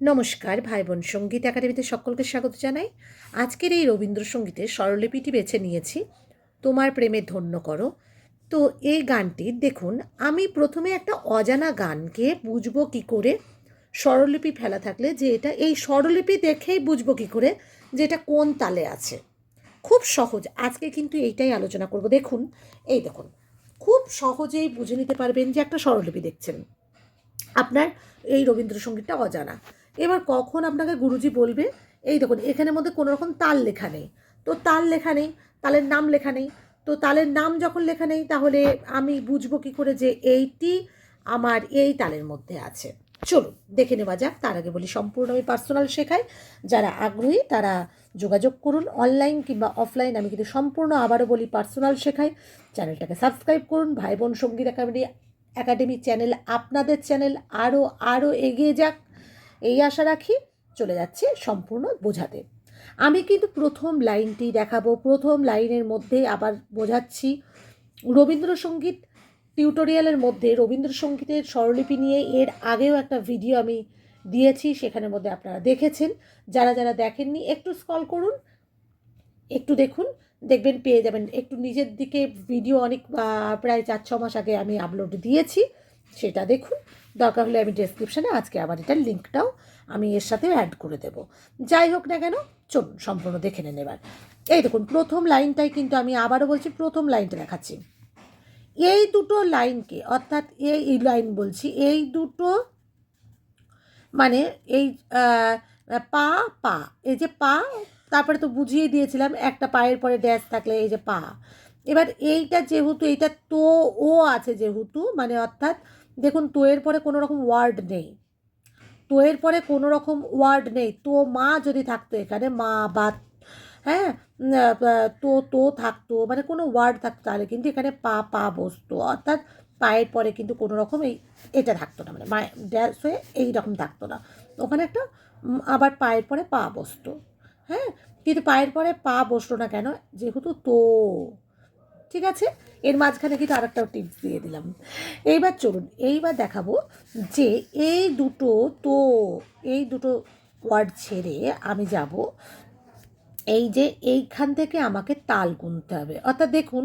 নমস্কার ভাই বোন সংগীত একাডেমিতে সকলকে স্বাগত জানাই। আজকের এই রবীন্দ্রসঙ্গীতের স্বরলিপিটি বেছে নিয়েছি, তোমার প্রেমে ধন্য করো। তো এই গানটি দেখুন, আমি প্রথমে একটা অজানা গানকে বুঝব কী করে, স্বরলিপি ফেলা থাকলে যে এটা, এই স্বরলিপি দেখেই বুঝব কী করে যে এটা কোন তালে আছে। খুব সহজ, আজকে কিন্তু এইটাই আলোচনা করব। দেখুন, এই দেখুন, খুব সহজেই বুঝে নিতে পারবেন যে একটা স্বরলিপি দেখছেন। আপনার এই রবীন্দ্রসঙ্গীতটা অজানা। এবার কখন আপনাকে গুরুজি বলবে? এই দেখুন, এখানের মধ্যে কোনো রকম তাল লেখা নেই। তো তাল লেখা নেই, তালের নাম লেখা নেই। তো তালের নাম যখন লেখা নেই, তাহলে আমি বুঝব কী করে যে এইটি আমার এই তালের মধ্যে আছে। চলুন, দেখে নেওয়া যাক। তার আগে বলি, সম্পূর্ণ আমি পার্সোনাল শেখাই। যারা আগ্রহী, তারা যোগাযোগ করুন অনলাইন কিংবা অফলাইন আমি কিন্তু সম্পূর্ণ আবারও বলি পার্সোনাল শেখাই। চ্যানেলটাকে সাবস্ক্রাইব করুন। ভাই বোন সংগীত একাডেমি একাডেমি চ্যানেল আপনাদের চ্যানেল আরও আরও এগিয়ে যাক। এই আশা রাখি চলে যাচ্ছে সম্পূর্ণ বোঝাতে। আমি কিন্তু প্রথম লাইনটি দেখাবো, প্রথম লাইনের মধ্যে আবার বোঝাচ্ছি। রবীন্দ্রসঙ্গীত টিউটোরিয়ালের মধ্যে, রবীন্দ্রসঙ্গীতের স্বরলিপি নিয়ে এর আগেও একটা ভিডিও আমি দিয়েছি, সেখানের মধ্যে আপনারা দেখেছেন। যারা যারা দেখেননি, একটু স্কল করুন, একটু দেখুন, দেখবেন পেয়ে যাবেন। একটু নিজের দিকে ভিডিও অনেক প্রায় চার ছ মাস আগে আমি আপলোড দিয়েছি, সেটা দেখুন। দরকার হলে আমি ডেসক্রিপশানে আজকে আবার এটার লিঙ্কটাও আমি এর সাথে অ্যাড করে দেব। যাই হোক না কেন, চলুন সম্পূর্ণ দেখে নেন এবার। এই দেখুন, প্রথম লাইনটাই কিন্তু আমি আবারও বলছি, প্রথম লাইনটা দেখাচ্ছি। এই দুটো লাইনকে অর্থাৎ এই এই লাইন বলছি, এই দুটো মানে এই পা পা, এই যে পা, তারপরে তো বুঝিয়ে দিয়েছিলাম, একটা পায়ের পরে ড্যাশ থাকলে এই যে পা। এবার এইটা যেহেতু, এইটা তো ও আছে যেহেতু মানে অর্থাৎ দেখুন, তো এর পরে কোনো রকম ওয়ার্ড নেই। তো এর পরে কোনো রকম ওয়ার্ড নেই। তো মা যদি থাকতো এখানে, মা বা হ্যাঁ? তো তো থাকতো মানে কোনো ওয়ার্ড থাকতো তাহলে কিন্তু এখানে পা পা বসতো। অর্থাৎ পায়ের পরে কিন্তু কোনো রকম এই, এটা থাকতো না মানে মায়ের ড্যাশ হয়ে এই রকম থাকতো না। ওখানে একটা আবার পায়ের পরে পা বসতো হ্যাঁ? কিন্তু পায়ের পরে পা বসল না কেন? যেহেতু তো। ঠিক আছে? এর মাঝখানে কিন্তু আরেকটা টিপস দিয়ে দিলাম। এইবার চলুন, এইবার দেখাবো যে এই দুটো তো, এই দুটো ওয়ার্ড ছেড়ে আমি যাব। এই যে এইখান থেকে আমাকে তাল গুনতে হবে। অর্থাৎ দেখুন,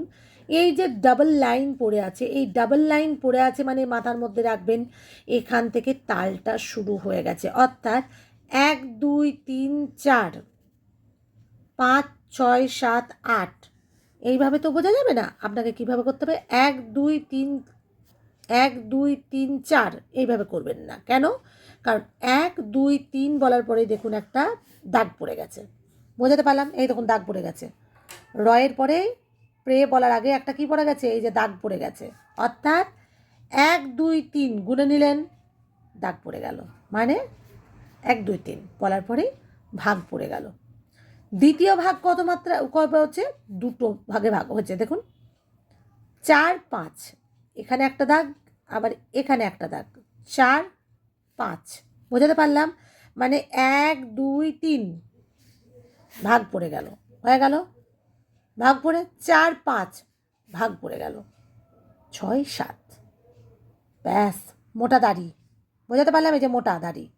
এই যে ডাবল লাইন পড়ে আছে, এই ডাবল লাইন পড়ে আছে মানে মাথার মধ্যে রাখবেন, এখান থেকে তালটা শুরু হয়ে গেছে। অর্থাৎ এক, দুই, তিন, চার, পাঁচ, ছয়, সাত, আট এইভাবে তো বোঝা যাবে না আপনাকে কীভাবে করতে হবে। এক, দুই, তিন, এক, দুই, তিন, চার এইভাবে করবেন না। কেন? কারণ এক, দুই, তিন বলার পরেই দেখুন একটা দাগ পড়ে গেছে। বোঝাতে পারলাম? এই দেখুন দাগ পড়ে গেছে। রয়ের পরে প্রে বলার আগে একটা কি পড়ে গেছে? এই যে দাগ পড়ে গেছে। অর্থাৎ এক, দুই, তিন গুনে নিলেন, দাগ পড়ে গেল। মানে এক, দুই, তিন বলার পরেই ভাগ পড়ে গেল। দ্বিতীয় ভাগ কত মাত্রা কবে হচ্ছে? দুটো ভাগে ভাগ হচ্ছে, দেখুন। চার, পাঁচ। এখানে একটা দাগ, আবার এখানে একটা দাগ। চার, পাঁচ। বোঝাতে পারলাম? মানে এক, দুই, তিন। ভাগ পড়ে গেল। হয়ে গেল? ভাগ পড়ে চার, পাঁচ। ভাগ পড়ে গেল। ছয়, সাত। ব্যাস, মোটা দাড়ি। বোঝাতে পারলাম এই যে মোটা দাড়ি?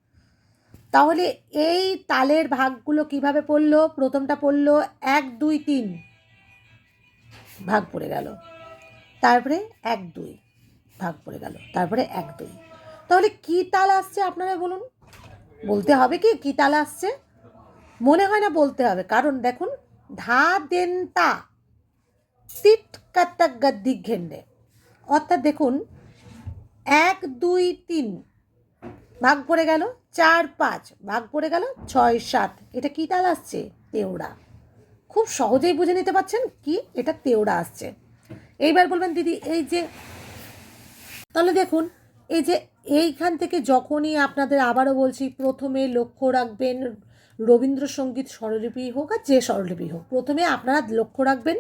তাহলে এই তালের ভাগগুলো কীভাবে পড়ল? প্রথমটা পড়ল এক, দুই, তিন। ভাগ পড়ে গেল। তারপরে এক, দুই। ভাগ পড়ে গেল। তারপরে এক, দুই। তাহলে কি তাল আসছে আপনারা বলুন? বলতে হবে কি? কি তাল আসছে? মনে হয় না বলতে হবে। কারণ দেখুন, ধা, দেন, তা। তিট কাত্তা গদ্দি ঘেন্ডে। অর্থাৎ দেখুন, এক, দুই, তিন। ভাগ পড়ে গেল চার পাঁচ, ভাগ পড়ে গেল ছয় সাত। এটা কি তাল আসছে? তেওড়া। খুব সহজেই বুঝে নিতে পারছেন কি এটা তেওড়া আসছে। এইবার বলবেন, দিদি, এই যে তাহলে দেখুন, এই যে এইখান থেকে যখনই আপনাদের আবারও বলছি, প্রথমে লক্ষ্য রাখবেন রবীন্দ্রসঙ্গীত স্বরলিপি হোক আর যে স্বরলিপি হোক, প্রথমে আপনারা লক্ষ্য রাখবেন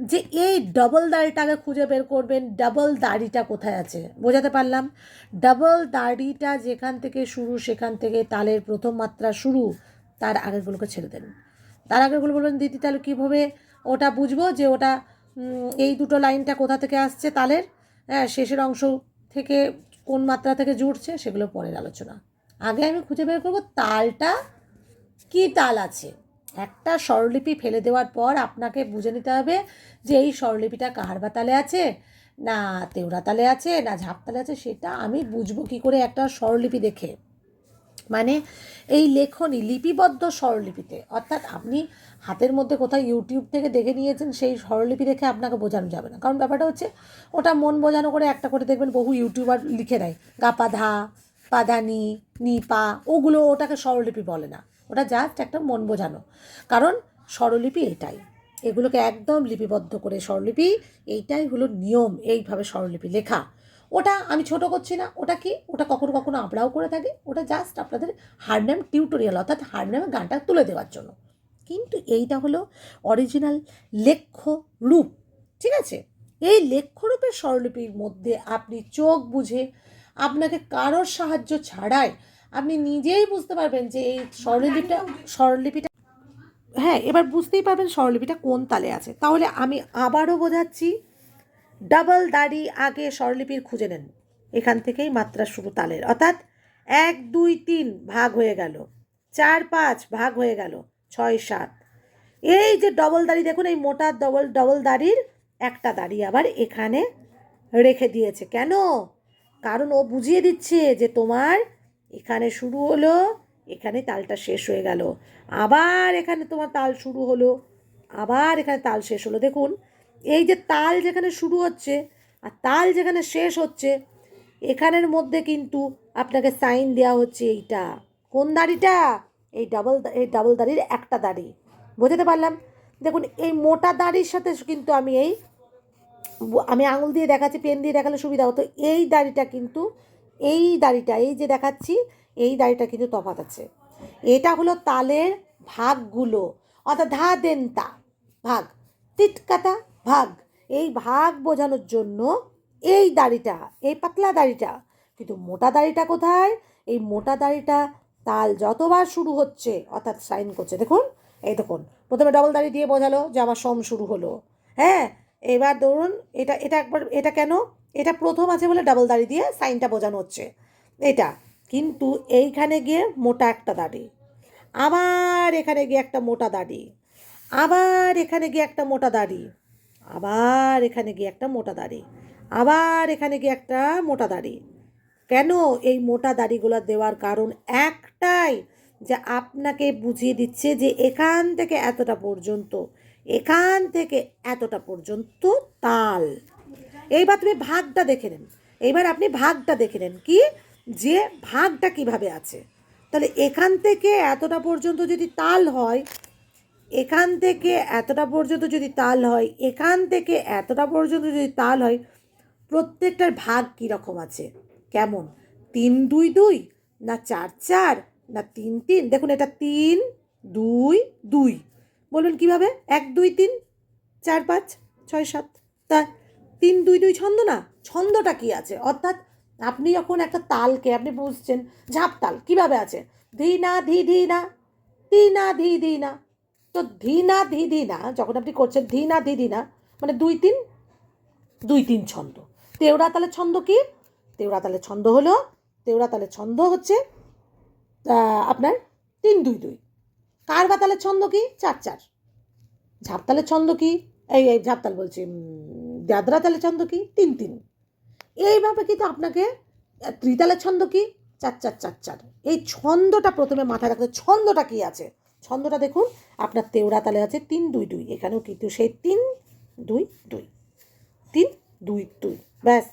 যে এই ডবল দাড়িটাকে খুঁজে বের করবেন ডাবল দাড়িটা কোথায় আছে? বোঝাতে পারলাম? ডাবল দাড়িটা যেখান থেকে শুরু, সেখান থেকে তালের প্রথম মাত্রা শুরু, তার আগেরগুলোকে ছেড়ে দেন। তার আগেরগুলো বলবেন, দিদি, তাহলে কীভাবে ওটা বুঝব যে ওটা এই দুটো লাইনটা কোথা থেকে আসছে তালের? হ্যাঁ শেষের অংশ থেকে কোন মাত্রা থেকে জুড়ছে? সেগুলো পরের আলোচনা। আগে আমি খুঁজে বের করব তালটা কি তাল আছে? একটা স্বরলিপি ফেলে দেওয়ার পর আপনাকে বুঝে নিতে হবে যে এই স্বরলিপিটা কাহার বা তালে আছে? না তেওড়া তালে আছে, না ঝাপ তালে আছে, সেটা আমি বুঝব কি করে একটা স্বরলিপি দেখে। মানে এই লেখনী লিপিবদ্ধ স্বরলিপিতে, অর্থাৎ আপনি হাতের মধ্যে কোথাও ইউটিউব থেকে দেখে নিয়েছেন সেই স্বরলিপি দেখে আপনাকে বোঝানো যাবে না। কারণ ব্যাপারটা হচ্ছে ওটা মন বোঝানো করে একটা করে দেখবেন বহু ইউটিউবার লিখে দেয় গাপা ধা পাদানি নি পা ওগুলো ওটাকে স্বরলিপি বলে না। ওটা জাস্ট একটা মন বোঝানো। কারণ স্বরলিপি এটাই। এগুলোকে একদম লিপিবদ্ধ করে স্বরলিপি, এইটাই হলো নিয়ম এইভাবে স্বরলিপি লেখা। ওটা আমি ছোট করছি না, ওটা কি? ওটা কখনো কখনো আমরাও করে থাকি। ওটা জাস্ট আপনাদের হারনাম টিউটোরিয়াল অর্থাৎ হারনামে গানটা তুলে দেওয়ার জন্য। কিন্তু এইটা হলো অরিজিনাল লেখ্য রূপ ঠিক আছে? এই লেখ্যরূপের স্বরলিপির মধ্যে আপনি চোখ বুঝে আপনাকে কারোর সাহায্য ছাড়াই আপনি নিজেই বুঝতে পারবেন যে এই স্বরলিপিটা স্বরলিপিটা হ্যাঁ এবার বুঝতেই পারবেন স্বরলিপিটা কোন তালে আছে। তাহলে আমি আবারও বোঝাচ্ছি ডাবল দাড়ি আগে স্বরলিপির খুঁজে নেন। এখান থেকেই মাত্রা শুরু তালের। অর্থাৎ এক দুই তিন ভাগ হয়ে গেল। চার পাঁচ ভাগ হয়ে গেল। ছয় সাত। এই যে ডবল দাড়ি দেখুন এই মোটা ডবল ডবল দাড়ির একটা দাড়ি আবার এখানে রেখে দিয়েছে। কেন? কারণ ও বুঝিয়ে দিচ্ছে যে তোমার এখানে শুরু হলো, এখানে তালটা শেষ হয়ে গেল। আবার এখানে তোমার তাল শুরু হলো, আবার এখানে তাল শেষ হলো। দেখুন, এই যে তাল যেখানে শুরু হচ্ছে আর তাল যেখানে শেষ হচ্ছে, এখানের মধ্যে কিন্তু আপনাকে সাইন দেওয়া হচ্ছে এইটা। কোন দাড়িটা? এই ডাবল এই ডাবল দাড়ির একটা দাড়ি। বোঝাতে পারলাম? দেখুন, এই মোটা দাড়ির সাথে কিন্তু আমি এই, আমি আঙুল দিয়ে দেখাচ্ছি, পেন দিয়ে দেখালে সুবিধা হতো। এই দাড়িটা কিন্তু এই দাড়িটা, এই যে দেখাচ্ছি, এই দাড়িটা কিন্তু তফাত আছে। এটা হলো তালের ভাগগুলো, অর্থাৎ ধা দেন তা, ভাগ তিটকাতা ভাগ। এই ভাগ বোঝানোর জন্য এই দাড়িটা, এই পাতলা দাড়িটা, কিন্তু মোটা দাড়িটা কোথায়? এই মোটা দাড়িটা তাল যতবার শুরু হচ্ছে, অর্থাৎ সাইন করছে। দেখুন, এই দেখুন, প্রথমে ডবল দাড়ি দিয়ে বোঝালো যে আমার সম শুরু হলো। হ্যাঁ এবার ধরুন, এটা এটা একবার, এটা কেন? এটা প্রথম আছে বলে ডাবল দাড়ি দিয়ে সাইনটা বোঝানো হচ্ছে। এটা। কিন্তু এইখানে গিয়ে মোটা একটা দাড়ি। আবার এখানে গিয়ে একটা মোটা দাড়ি। আবার এখানে গিয়ে একটা মোটা দাড়ি। আবার এখানে গিয়ে একটা মোটা দাড়ি। আবার এখানে গিয়ে একটা মোটা দাড়ি। কেন এই মোটা দাড়িগুলো দেওয়ার কারণ একটাই যে আপনাকে বুঝিয়ে দিচ্ছে যে এখান থেকে এতটা পর্যন্ত, এখান থেকে এতটা পর্যন্ত তাল। এইবার তুমি ভাগটা দেখে নেন। এইবার আপনি ভাগটা দেখে নেন কি, যে ভাগটা কীভাবে আছে। তাহলে এখান থেকে এতটা পর্যন্ত যদি তাল হয়, এখান থেকে এতটা পর্যন্ত যদি তাল হয়, এখান থেকে এতটা পর্যন্ত যদি তাল হয়, প্রত্যেকটার ভাগ কীরকম আছে? কেমন? তিন দুই দুই না চার চার না তিন তিন? দেখুন এটা তিন দুই দুই। বলুন কীভাবে? এক দুই তিন, চার পাঁচ, ছয় সাত। তা তিন দুই দুই ছন্দ না, ছন্দটা কি আছে? অর্থাৎ আপনি যখন একটা তালকে, আপনি বুঝছেন, ঝাপ তাল, কীভাবে আছে? ধি না, ধি ধি না, তি না, ধি ধি না। তো ধি না, ধি ধি না, যখন আপনি করছেন ধি না, ধি ধি না মানে দুই তিন দুই তিন ছন্দ। তেওড়া তালের ছন্দ কি? তেওড়া তালের ছন্দ হলো তেওড়া তালের ছন্দ হচ্ছে আপনার তিন দুই দুই। কার বা তালের ছন্দ কি? চার চার। ঝাপতালের ছন্দ কি? এই এই ঝাপতাল বলছি দাদরা তালের ছন্দ কি? তিন তিন। এইভাবে কিন্তু আপনাকে ত্রিতালের ছন্দ কি? চার চার চার চার। এই ছন্দটা প্রথমে মাথায় রাখতে ছন্দটা কি আছে? ছন্দটা দেখুন, আপনার তেওড়া তালে আছে তিন দুই দুই। এখানেও কিন্তু সেই তিন দুই দুই। তিন দুই দুই। ব্যাস,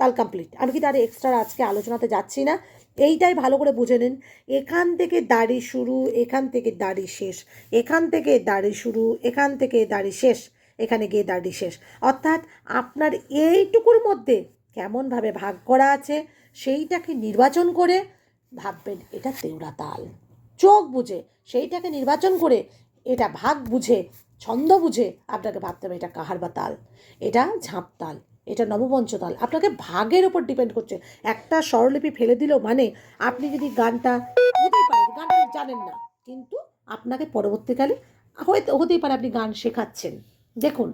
তাল কমপ্লিট আমি কিন্তু আর এক্সট্রা আজকে আলোচনাতে যাচ্ছি না। এইটাই ভালো করে বুঝে নিন। এখান থেকে দাড়ি শুরু, এখান থেকে দাড়ি শেষ। এখান থেকে দাড়ি শুরু, এখান থেকে দাড়ি শেষ। এখানে গিয়ে দাড়ি শেষ। অর্থাৎ আপনার এইটুকুর মধ্যে কেমনভাবে ভাগ করা আছে, সেইটাকে নির্বাচন করে ভাববেন, এটা তেওড়া তাল। চোখ বুঝে, সেইটাকে নির্বাচন করে এটা ভাগ বুঝে, ছন্দ বুঝে আপনাকে ভাবতে হবে এটা কাহার বা তাল। এটা ঝাঁপ তাল, এটা নবপঞ্চ তাল। আপনাকে ভাগের ওপর ডিপেন্ড করছে। একটা স্বরলিপি ফেলে দিল মানে আপনি যদি গানটা হতেই পারে গানটা জানেন না, কিন্তু আপনাকে পরবর্তীকালে হয়তো হতেই পারে আপনি গান শেখাচ্ছেন। দেখুন,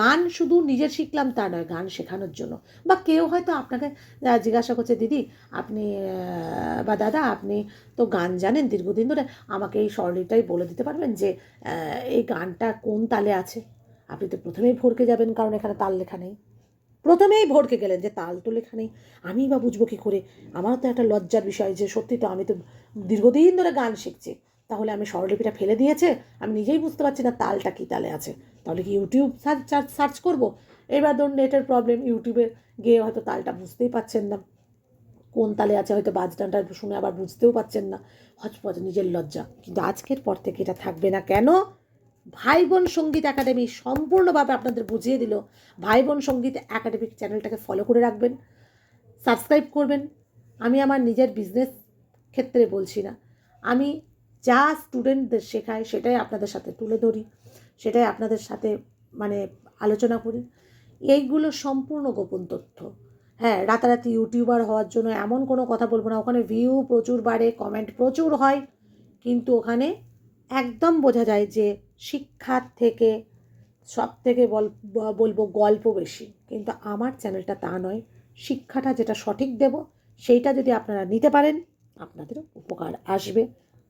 গান শুধু নিজের শিখলাম তা নয়, গান শেখানোর জন্য। বা কেউ হয়তো আপনাকে জিজ্ঞাসা করছে, দিদি, আপনি বা দাদা, আপনি তো গান জানেন, দীর্ঘদিন ধরে আমাকে এই স্বরলিপটাই বলে দিতে পারবেন যে এই গানটা কোন তালে আছে? আপনি তো প্রথমেই ভরকে যাবেন, কারণ এখানে তাল লেখা নেই। প্রথমেই ভরকে গেলেন যে, তাল তো লেখা নেই। আমি বা বুঝব কী করে? আমারও তো একটা লজ্জার বিষয় যে, সত্যি তো আমি তো দীর্ঘদিন ধরে গান শিখছি। তাহলে আমি স্বরলিপিটা ফেলে দিয়েছে, আমি নিজেই বুঝতে পারছি না তালটা কী তালে আছে। তাহলে কি ইউটিউব সার্চ সার্চ করব? এবার ধরুন নেটের প্রবলেম ইউটিউবে গিয়ে হয়তো তালটা বুঝতেই পারছেন না। কোন তালে আছে হয়তো বাজটানটা শুনে আবার বুঝতেও পারছেন না। হচপচ নিজের লজ্জা। কিন্তু আজকের পর থেকে এটা থাকবে না। কেন? ভাই বোন সংগীত একাডেমি সম্পূর্ণভাবে আপনাদের বুঝিয়ে দিল। ভাই বোন সংগীত একাডেমিক চ্যানেলটাকে ফলো করে রাখবেন। সাবস্ক্রাইব করবেন। আমি আমার নিজের বিজনেস ক্ষেত্রে বলছি না। আমি যা স্টুডেন্টদের শেখায় সেটাই আপনাদের সাথে তুলে ধরি, সেটাই আপনাদের সাথে মানে আলোচনা করি। এইগুলো সম্পূর্ণ গোপন তথ্য। হ্যাঁ রাতারাতি ইউটিউবার হওয়ার জন্য এমন কোনো কথা বলব না। ওখানে ভিউ প্রচুর বাড়ে কমেন্ট প্রচুর হয়, কিন্তু ওখানে একদম বোঝা যায় যে শিক্ষার থেকে সব থেকে বল, বলব গল্প বেশি। কিন্তু আমার চ্যানেলটা তা নয়। শিক্ষাটা যেটা সঠিক দেব, সেইটা যদি আপনারা নিতে পারেন, আপনাদেরও উপকার আসবে।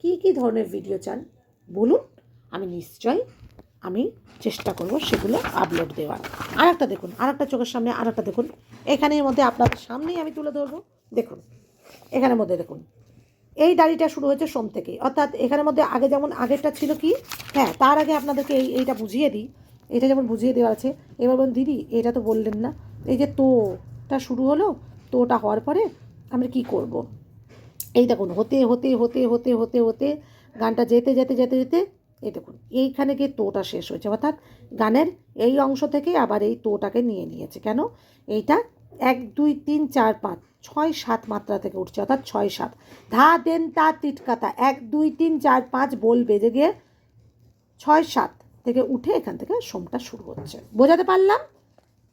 কি কি ধরনের ভিডিও চান? বলুন, আমি নিশ্চয়ই, আমি চেষ্টা করব সেগুলো আপলোড দেওয়ার। আর একটা দেখুন আর একটা চোখের সামনে আর একটা দেখুন। এখানের মধ্যে আপনাদের সামনেই আমি তুলে ধরবো। দেখুন, এখানের মধ্যে দেখুন। এই দাড়িটা শুরু হয়েছে সোম থেকে অর্থাৎ এখানের মধ্যে আগে যেমন আগেরটা ছিল কি? হ্যাঁ তার আগে আপনাদেরকে এই, এইটা বুঝিয়ে দিই। এটা যেমন বুঝিয়ে দেওয়া আছে। এবার বলুন, দিদি, এটা তো বললেন না। এই যে তোটা শুরু হলো। তোটা হওয়ার পরে আমরা কি করব। এই দেখুন, হতে হতে হতে হতে হতে হতে গানটা যেতে যেতে যেতে যেতে, এই দেখুন, এইখানে গিয়ে তোটা শেষ হয়েছে। অর্থাৎ গানের এই অংশ থেকে আবার এই তোটাকে নিয়ে নিয়েছে। কেন? এইটা এক, দুই, তিন, চার, পাঁচ, ছয়, সাত মাত্রা থেকে উঠছে, অর্থাৎ ছয়, সাত। ধা, দেন, তা তিটকাতা এক, দুই, তিন, চার, পাঁচ, বল বেজে গিয়ে ছয়, সাত থেকে উঠে এখান থেকে সোমটা শুরু হচ্ছে। বোঝাতে পারলাম?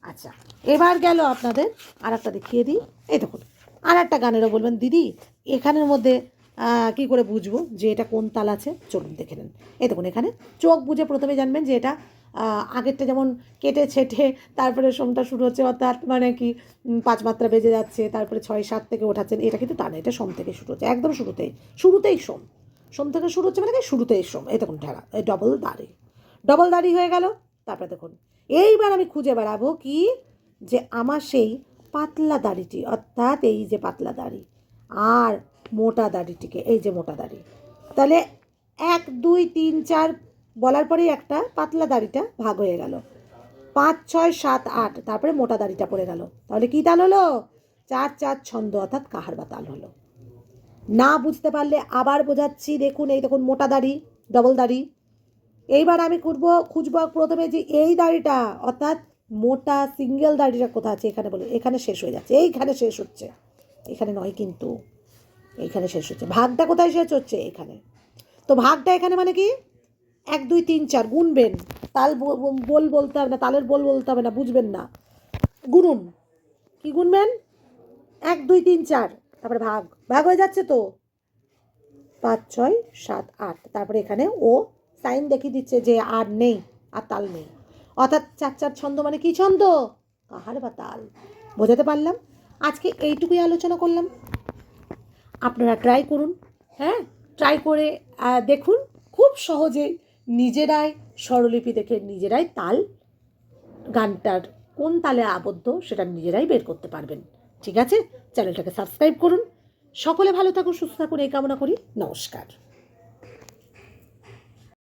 আচ্ছা এবার গেল আপনাদের আর একটা দেখিয়ে দিই। এই দেখুন আর একটা গানেরও বলবেন, দিদি এখানের মধ্যে কি করে বুঝব যে এটা কোন তাল আছে? চলুন দেখে নেন। এই দেখুন, এখানে চোখ বুঝে প্রথমে জানবেন যে এটা আগেরটা যেমন কেটে ছেটে তারপরে সোমটা শুরু হচ্ছে, অর্থাৎ মানে কি পাঁচ মাত্রা বেজে যাচ্ছে, তারপরে ছয় সাত থেকে ওঠাচ্ছেন, এটা কিন্তু তা না এটা সোম থেকে শুরু হচ্ছে, একদম শুরুতেই শুরুতেই সোম। সোম থেকে শুরু হচ্ছে মানে কি? শুরুতেই সোম। এই দেখুন ঠেলা এই ডবল দাড়ি। ডবল দাড়ি হয়ে গেল, তারপরে দেখুন, এইবার আমি খুঁজে বেড়াবো কি? যে আমার সেই পাতলা দাড়িটি, অর্থাৎ এই যে পাতলা দাড়ি আর মোটা দাড়িটিকে, এই যে মোটা দাড়ি। তাহলে এক, দুই, তিন, চার বলার পরেই একটা পাতলা দাড়িটা ভাগ হয়ে গেল। পাঁচ, ছয়, সাত, আট, তারপরে মোটা দাড়িটা পড়ে গেল। তাহলে কি তাল হলো? চার চার, ছন্দ, অর্থাৎ কাহার বা তাল হলো। না বুঝতে পারলে আবার বোঝাচ্ছি, দেখুন, এই দেখুন, মোটা দাড়ি, ডবল দাড়ি। এইবার আমি খুঁজবো খুঁজবো প্রথমে যে এই দাড়িটা, অর্থাৎ মোটা সিঙ্গেল দাড়িটা কোথায় আছে? এখানে বলে এখানে শেষ হয়ে যাচ্ছে, এইখানে শেষ হচ্ছে। এখানে নয় কিন্তু। এইখানে শেষ হচ্ছে। ভাগটা কোথায় শেষ হচ্ছে? এখানে। তো ভাগটা এখানে মানে কি? এক, দুই, তিন, চার গুনবেন। তাল বল বলতে হবে না, তালের বল বলতে হবে না, বুঝবেন না। গুনুন। কি গুনবেন? এক, দুই, তিন, চার। তারপরে ভাগ। ভাগ হয়ে যাচ্ছে তো? পাঁচ, ছয়, সাত, আট। তারপরে এখানে ও সাইন দেখিয়ে দিচ্ছে যে আর নেই, আর তাল নেই। অর্থাৎ চার চার ছন্দ মানে কি ছন্দ? কাহার বা তাল। বোঝাতে পারলাম? আজকে এইটুকুই আলোচনা করলাম। আপনারা ট্রাই করুন হ্যাঁ? ট্রাই করে দেখুন, খুব সহজেই নিজেরাই স্বরলিপি দেখে নিজেরাই তাল, গানটার কোন তালে আবদ্ধ সেটা নিজেরাই বের করতে পারবেন। ঠিক আছে? চ্যানেলটাকে সাবস্ক্রাইব করুন। সকলে ভালো থাকুন, সুস্থ থাকুন, এই কামনা করি। নমস্কার।